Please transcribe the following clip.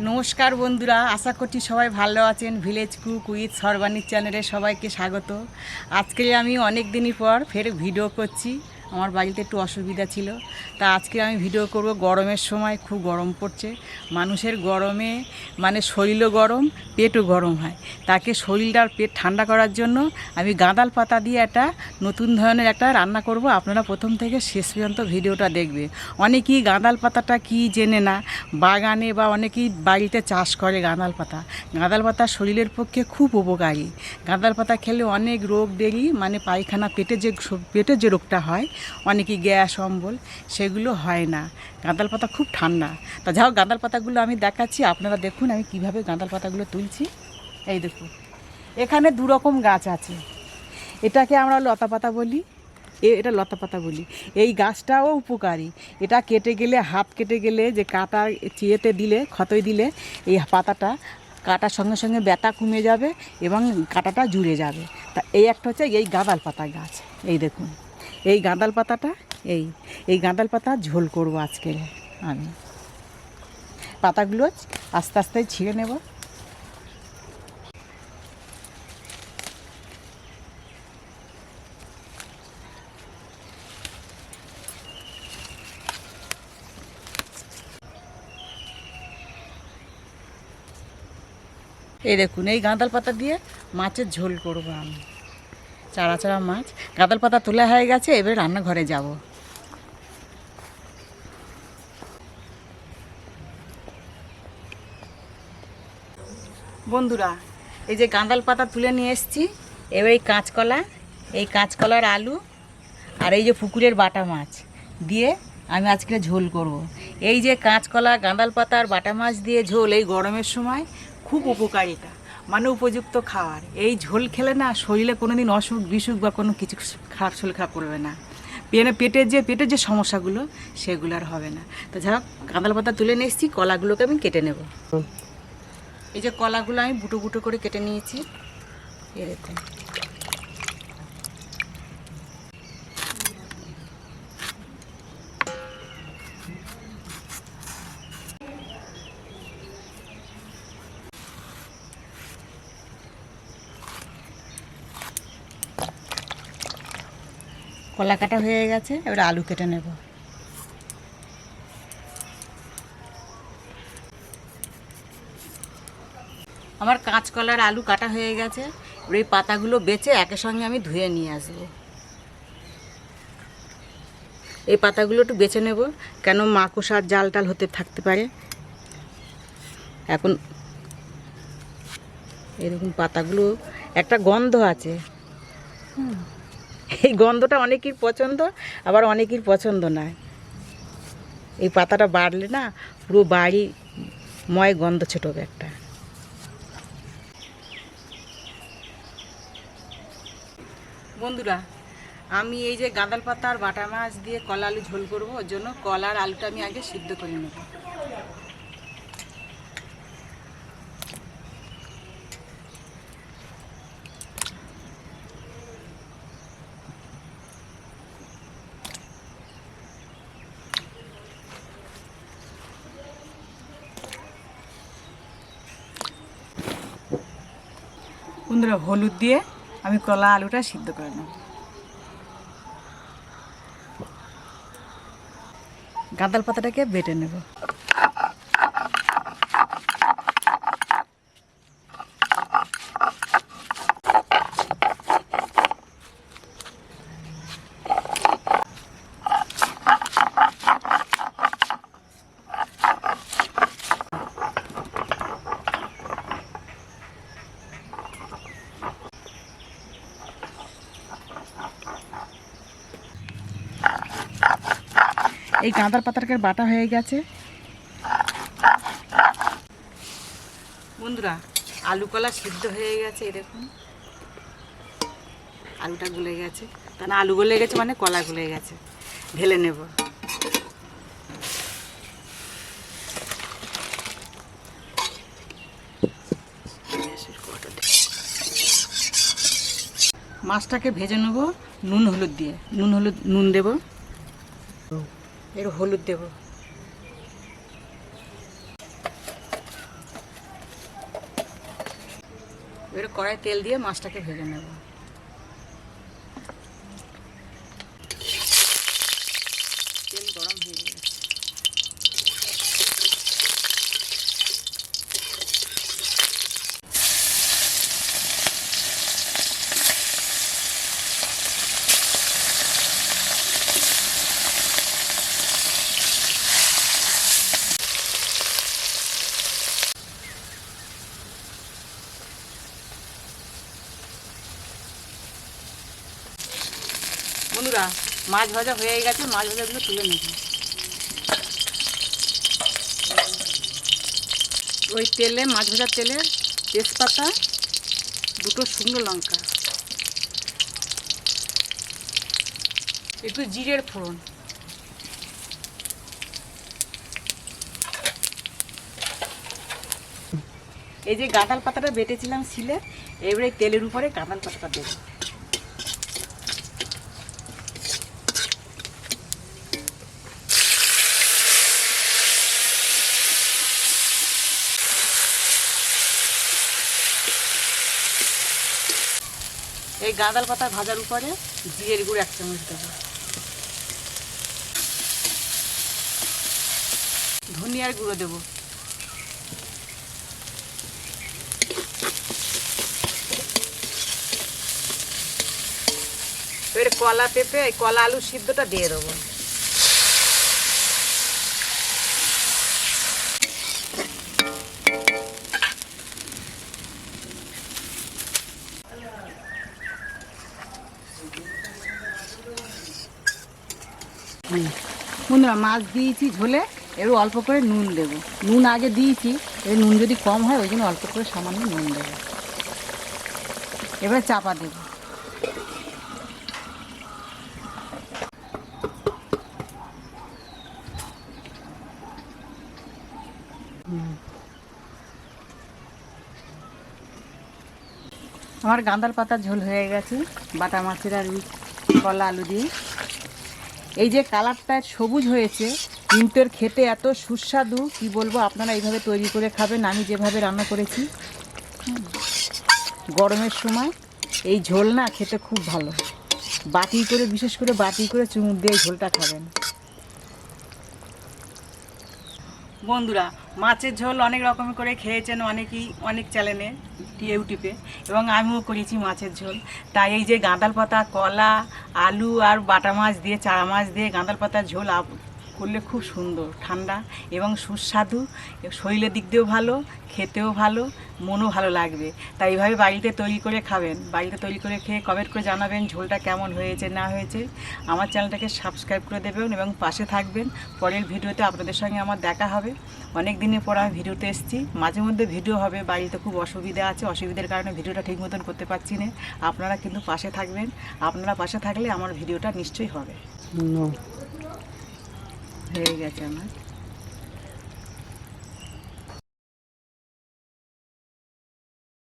নমস্কার বন্ধুরা, আশা করছি সবাই ভালো আছেন। ভিলেজ কুক উইথ সর্বানির চ্যানেলে সবাইকে স্বাগত। আজকে আমি অনেক দিনই পর ফের ভিডিও করছি। আমার বাড়িতে একটু অসুবিধা ছিল। তা আজকে আমি ভিডিও করব, গরমের সময় খুব গরম পড়ছে। মানুষের গরমে মানে শরীরও গরম, পেটও গরম হয়। তাকে শরীরটা পেট ঠান্ডা করার জন্য আমি গাঁদাল পাতা দিয়ে একটা নতুন ধরনের একটা রান্না করব। আপনারা প্রথম থেকে শেষ পর্যন্ত ভিডিওটা দেখবে। অনেকেই গাঁদাল পাতাটা কি জেনে না? বাগানে বা অনেকেই বাড়িতে চাষ করে গাঁদাল পাতা। গাঁদাল পাতা শরীরের পক্ষে খুব উপকারী। গাঁদাল পাতা খেলে অনেক রোগ দেরি মানে পায়খানা, পেটে যে, পেটের যে রোগটা হয় অনেকই গ্যাস, অম্বল, সেগুলো হয় না। গাঁদাল পাতা খুব ঠান্ডা। তা যাও গাঁদাল পাতাগুলো আমি দেখাচ্ছি। আপনারা দেখুন আমি কীভাবে গাঁদাল পাতাগুলো তুলছি। এই দেখুন, এখানে দু রকম গাছ আছে। এটাকে আমরা লতা পাতা বলি। এ, এটা লতা পাতা বলি। এই গাছটাও উপকারী। এটা কেটে গেলে, হাত কেটে গেলে, যে কাটা চিয়েতে দিলে খতই দিলে, এই পাতাটা কাটার সঙ্গে সঙ্গে ব্যথা কমে যাবে এবং কাটাটা জুড়ে যাবে। তা এই একটা হচ্ছে এই গাঁদাল পাতা গাছ। এই দেখুন। এই গাঁদাল পাতাটা, এই এই গাঁদাল পাতা ঝোল করব আজকে আমি। পাতাগুলো আস্তে আস্তে ছিঁড়ে নেব। এই দেখুন, এই গাঁদাল পাতা দিয়ে মাছের ঝোল করব আমি। চারা চারা মাছ। গাঁদাল পাতা তোলা হয়ে গেছে, এবার রান্নাঘরে যাব। বন্ধুরা, এই যে গাঁদাল পাতা তুলে নিয়ে এসেছি, এবার এই কাঁচকলা, এই কাঁচকলার আলু আর এই যে পুকুরের বাটা মাছ দিয়ে আমি আজকে ঝোল করব। এই যে কাঁচকলা গাঁদাল পাতা আর বাটা মাছ দিয়ে ঝোল এই গরমের সময় খুব উপকারিতা। মানে উপযুক্ত খাওয়ার। এই ঝোল খেলে না শরীরে কোনো দিন অসুখ বিসুখ বা কোনো কিছু খারাপ শরীর খারাপ করবে না। পেনে পেটের যে পেটের যে সমস্যাগুলো সেগুলো আর হবে না। তো যাই হোক গাঁদাল পাতা তুলে নিয়ে এসেছি কলাগুলোকে আমি কেটে নেব। এই যে কলাগুলো আমি বুটো বুটো করে কেটে নিয়েছি। এরকম কলা কাটা হয়ে গেছে, এবার আলু কেটে নেব। আমার কাঁচকলার আলু কাটা হয়ে গেছে, এবার এই পাতাগুলো বেছে একের সঙ্গে আমি ধুয়ে নিয়ে আসব। এই পাতাগুলো একটু বেছে নেব, কেন মাকড়সার জাল টাল হতে থাকতে পারে। এখন এরকম পাতাগুলো, একটা গন্ধ আছে। হুম। এই গন্ধটা অনেকের পছন্দ, আবার অনেকের পছন্দ নয় এই পাতাটা বাড়লে না পুরো বাড়ি ময় গন্ধ ছোটবে একটা। বন্ধুরা, আমি এই যে গাঁদাল পাতা আর বাটা মাছ দিয়ে কলা আলু ঝোল করব, ওর জন্য কলার আলুটা আমি আগে সিদ্ধ করে নেব। বন্ধুরা হলুদ দিয়ে আমি কলা আলুটা সিদ্ধ করে নেব। গাঁদাল পাতাটাকে বেটে নেব। এই গাঁদার পাতাটাকে বাটা হয়ে গেছে। বন্ধুরা, আলু কলা সিদ্ধ হয়ে গেছে এরকম আলুটা গলে গেছে। না, আলু গলে গেছে মানে কলা গলে গেছে। ঢেলে নেব। মাছটাকে ভেজে নেব, নুন, হলুদ দিয়ে। নুন, হলুদ, নুন দেব। এর হলুদ দেব। এবার কড়াই তেল দিয়ে মাছটাকে ভেজে নেব। বন্ধুরা, মাছ ভাজা হয়ে গেছে, মাছ ভাজাগুলো তুলে নেব। ওই তেলে, মাছ ভাজার তেলে তেজপাতা, দুটো শুকনো লঙ্কা, একটু জিরের ফোড়ন। এই যে গাঁদাল পাতাটা বেটেছিলাম শিলে, এবারে তেলের উপরে গাঁদাল পাতাটা দেবো। এই গাঁদাল পাতা ভাজার উপরে জিরের গুঁড়ো এক চামচ দেবো। ধনিয়ার গুঁড়ো দেবো। এবার কলা পেঁপে কলা আলু সিদ্ধটা দিয়ে দেবো। বন্ধুরা মাছ দিয়েছি ঝোলে এবার অল্প করে নুন দেবো। নুন আগে দিয়েছি এবার নুন যদি কম হয়, ওই জন্য অল্প করে সামান্য নুন দেবো। এবার চাপা দেবো। আমার গাঁদাল পাতার ঝোল হয়ে গেছে, বাটা মাছের আর কলা, আলু দিয়ে। এই যে কালারটা সবুজ হয়েছে এর খেতে এত সুস্বাদু, কি বলব, আপনারা এইভাবে তৈরি করে খাবেন, আমি যেভাবে রান্না করেছি। গরমের সময় এই ঝোল না খেতে খুব ভালো। বাটি করে, বিশেষ করে বাটি করে চুমুক দিয়ে ঝোলটা খাবেন। বন্ধুরা, মাছের ঝোল অনেক রকম করে খেয়েছেন অনেকেই, অনেক চ্যানেলে, ইউটিউবে, এবং আমিও করেছি মাছের ঝোল। তাই এই যে গাঁদাল পাতা, কলা, আলু আর বাটা মাছ দিয়ে, চারা মাছ দিয়ে গাঁদাল পাতার ঝোল করলে খুব সুন্দর, ঠান্ডা এবং সুস্বাদু, শরীরের দিক দিয়েও ভালো, খেতেও ভালো মনও ভালো লাগবে। তাই এইভাবে বাড়িতে তৈরি করে খাবেন। বাড়িতে তৈরি করে খেয়ে কমেন্ট করে জানাবেন ঝোলটা কেমন হয়েছে না হয়েছে। আমার চ্যানেলটাকে সাবস্ক্রাইব করে দেবেন এবং পাশে থাকবেন। পরের ভিডিওতে আপনাদের সঙ্গে আমার দেখা হবে। অনেক দিনের পর আমি ভিডিওতে এসেছি। মাঝে মধ্যে ভিডিও হবে। বাড়িতে খুব অসুবিধা আছে। অসুবিধার কারণে ভিডিওটা ঠিক মতন করতে পারছি না। আপনারা কিন্তু পাশে থাকবেন। আপনারা পাশে থাকলে আমার ভিডিওটা নিশ্চয়ই হবে। হয়ে গেছে আমার।